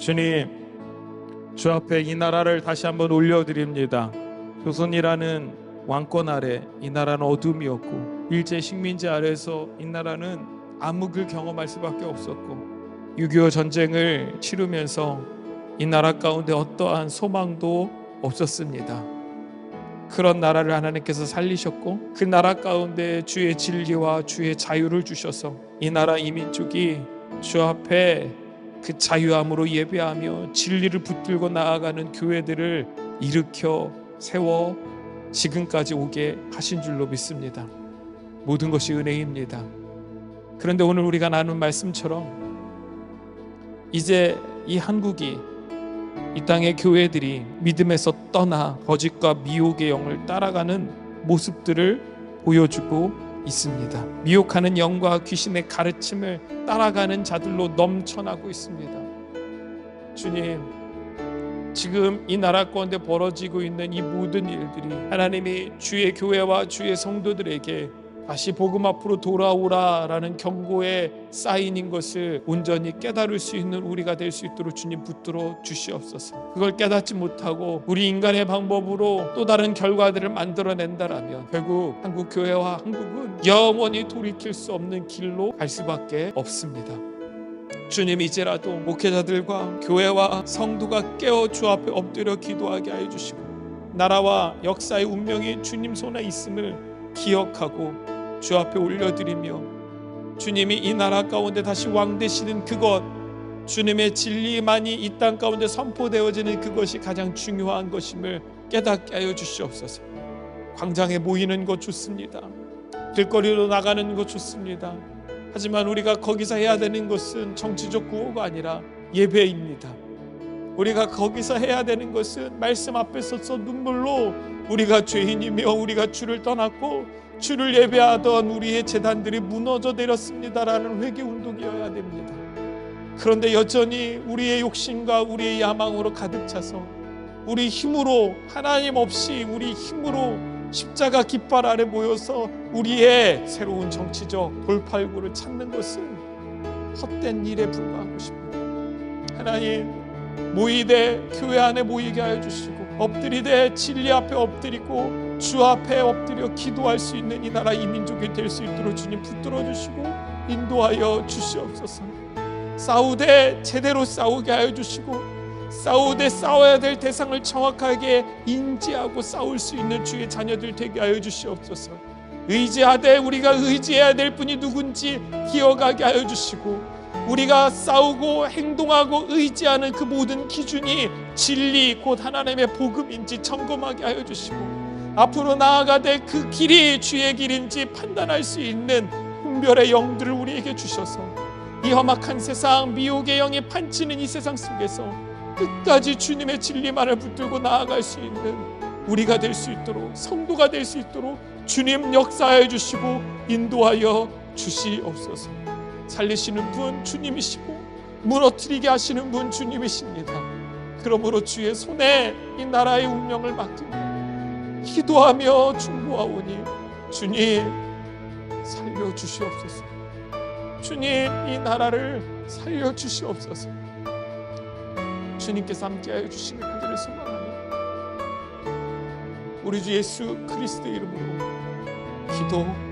주님, 주 앞에 이 나라를 다시 한번 올려드립니다. 조선이라는 왕권 아래 이 나라는 어둠이었고 일제 식민지 아래서 이 나라는 암흑을 경험할 수밖에 없었고 6.25 전쟁을 치르면서 이 나라 가운데 어떠한 소망도 없었습니다. 그런 나라를 하나님께서 살리셨고 그 나라 가운데 주의 진리와 주의 자유를 주셔서 이 나라 이민족이 주 앞에 그 자유함으로 예배하며 진리를 붙들고 나아가는 교회들을 일으켜 세워 지금까지 오게 하신 줄로 믿습니다. 모든 것이 은혜입니다. 그런데 오늘 우리가 나눈 말씀처럼 이제 이 한국이 이 땅의 교회들이 믿음에서 떠나 거짓과 미혹의 영을 따라가는 모습들을 보여주고 있습니다. 미혹하는 영과 귀신의 가르침을 따라가는 자들로 넘쳐나고 있습니다. 주님, 지금 이 나라 가운데 벌어지고 있는 이 모든 일들이 하나님이 주의 교회와 주의 성도들에게 다시 복음 앞으로 돌아오라라는 경고의 사인인 것을 온전히 깨달을 수 있는 우리가 될 수 있도록 주님 붙들어 주시옵소서. 그걸 깨닫지 못하고 우리 인간의 방법으로 또 다른 결과들을 만들어낸다라면 결국 한국 교회와 한국은 영원히 돌이킬 수 없는 길로 갈 수밖에 없습니다. 주님 이제라도 목회자들과 교회와 성도가 깨어 주 앞에 엎드려 기도하게 하여 주시고 나라와 역사의 운명이 주님 손에 있음을 기억하고 주 앞에 올려드리며 주님이 이 나라 가운데 다시 왕 되시는 그것 주님의 진리만이 이 땅 가운데 선포되어지는 그것이 가장 중요한 것임을 깨닫게 하여 주시옵소서. 광장에 모이는 것 좋습니다. 길거리로 나가는 것 좋습니다. 하지만 우리가 거기서 해야 되는 것은 정치적 구호가 아니라 예배입니다. 우리가 거기서 해야 되는 것은 말씀 앞에 서서 눈물로 우리가 죄인이며 우리가 주를 떠났고 주를 예배하던 우리의 재단들이 무너져 내렸습니다라는 회개 운동이어야 됩니다. 그런데 여전히 우리의 욕심과 우리의 야망으로 가득 차서 우리 힘으로 하나님 없이 우리 힘으로 십자가 깃발 아래 모여서 우리의 새로운 정치적 돌팔구를 찾는 것은 헛된 일에 불과한 것입니다. 하나님 모이되 교회 안에 모이게 하여 주시고 엎드리되 진리 앞에 엎드리고 주 앞에 엎드려 기도할 수 있는 이 나라 이민족이 될 수 있도록 주님 붙들어 주시고 인도하여 주시옵소서. 싸우되 제대로 싸우게 하여 주시고 싸우되 싸워야 될 대상을 정확하게 인지하고 싸울 수 있는 주의 자녀들 되게 하여 주시옵소서. 의지하되 우리가 의지해야 될 분이 누군지 기억하게 하여 주시고 우리가 싸우고 행동하고 의지하는 그 모든 기준이 진리 곧 하나님의 복음인지 점검하게 하여 주시고 앞으로 나아가되 그 길이 주의 길인지 판단할 수 있는 분별의 영들을 우리에게 주셔서 이 험악한 세상 미혹의 영이 판치는 이 세상 속에서 끝까지 주님의 진리만을 붙들고 나아갈 수 있는 우리가 될 수 있도록 성도가 될 수 있도록 주님 역사해 주시고 인도하여 주시옵소서. 살리시는 분 주님이시고 무너뜨리게 하시는 분 주님이십니다. 그러므로 주의 손에 이 나라의 운명을 맡기고 기도하며 중보하오니 주님 살려 주시옵소서. 주님 이 나라를 살려 주시옵소서. 주님께서 함께하여 주시는 그들을 소망하며 우리 주 예수 그리스도 이름으로 기도